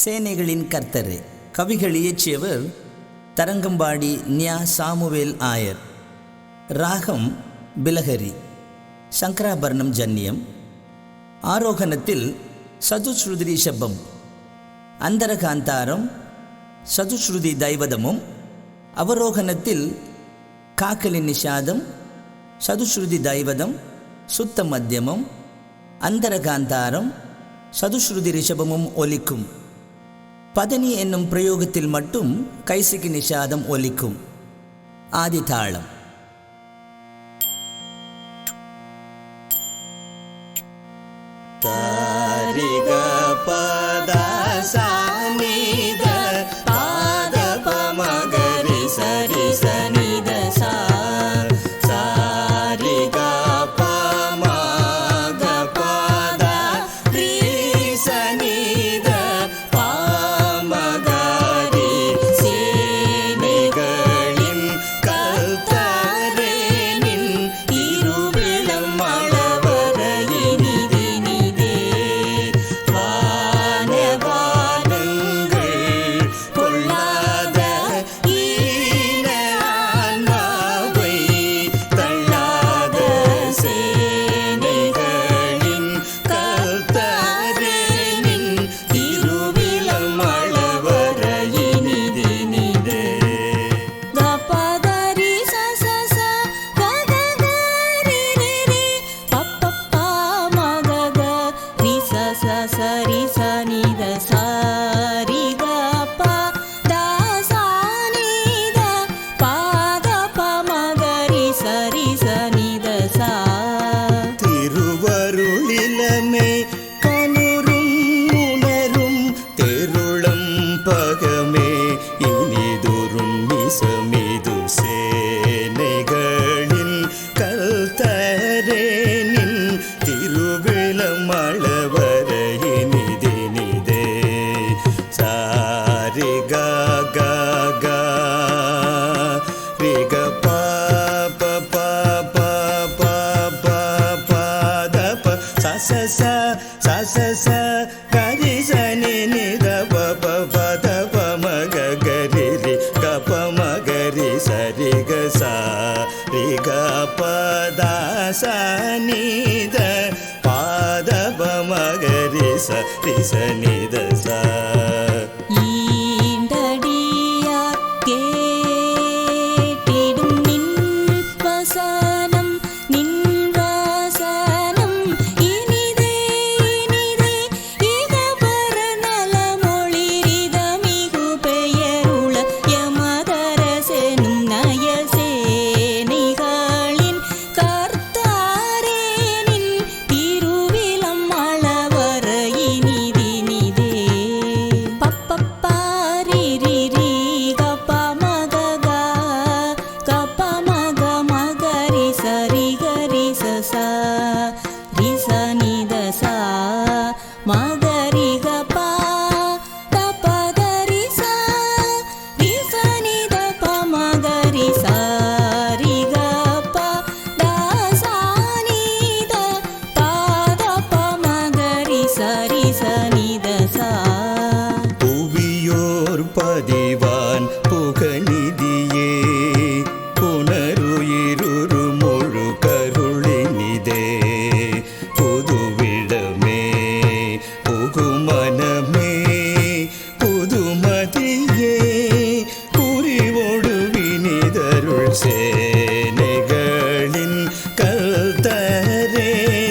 சேனைகளின் கர்த்தரே கவிகள் இயற்றியவர் தரங்கம்பாடி நியா சாமுவேல் ஆயர். ராகம் பிலஹரி சங்கராபர்ணம் ஜன்னியம். ஆரோகணத்தில் சதுஸ்ருதி ஷபம் அந்தரகாந்தாரம் சதுஸ்ருதி தைவதமும். அவரோகணத்தில் காக்கலி நிஷாதம் சதுஸ்ருதி தைவதம் சுத்த மத்தியமம் அந்தரகாந்தாரம் சதுஸ்ருதி ரிஷபமும் ஒலிக்கும். பதனி என்னும் பிரயோகத்தில் மட்டும் கைசிக்கு நிஷாதம் ஒலிக்கும். ஆதிதாளம். தாரிகா ரிக பதாசனித பாதப மகரிச ரிசனித சா சேனைகளின் கல்தரே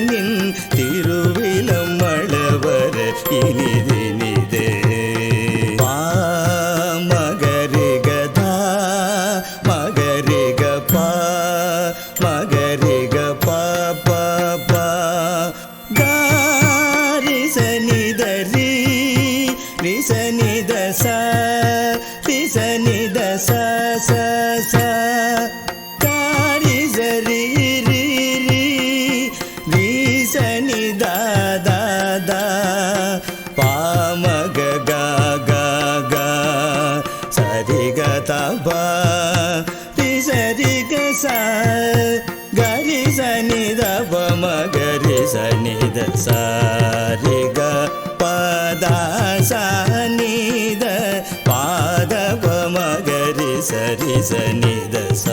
நின் திருவிலம் அளவர இனிதினிதே. மகரிகதா மகரிக பா மகரிக பா பா. பா காரிசனிதரி நிசனித சா पदा सनि द मगरि सरि सनि दश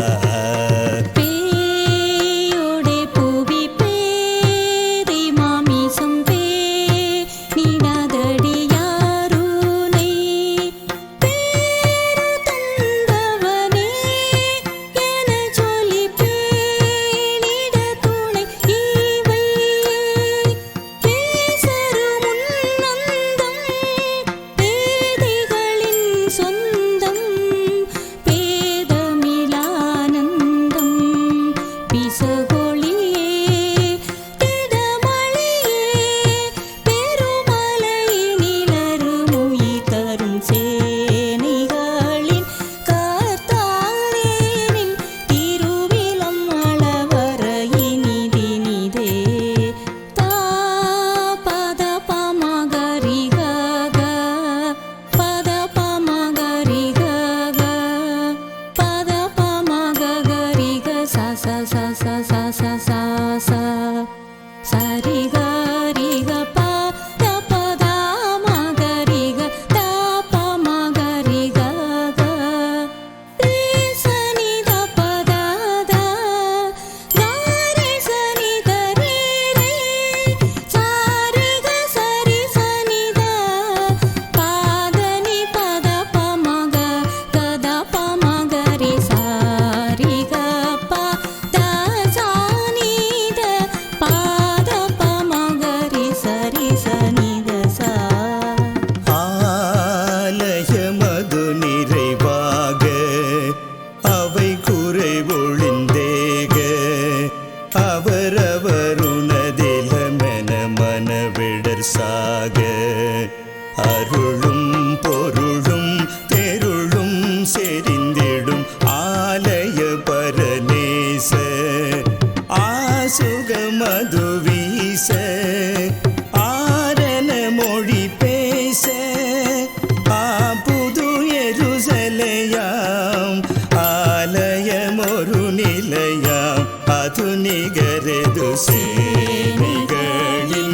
பரிசாக அருளும் பொருளும் தெருளும் செறிந்திடும் ஆலய பரநேச ஆசுக மதுவீச. ஆரண மொழி பேச. ஆ புது எருசலையாம். ஆலயமொரு நிலையாம். அது நிகரது சேனைகளில்.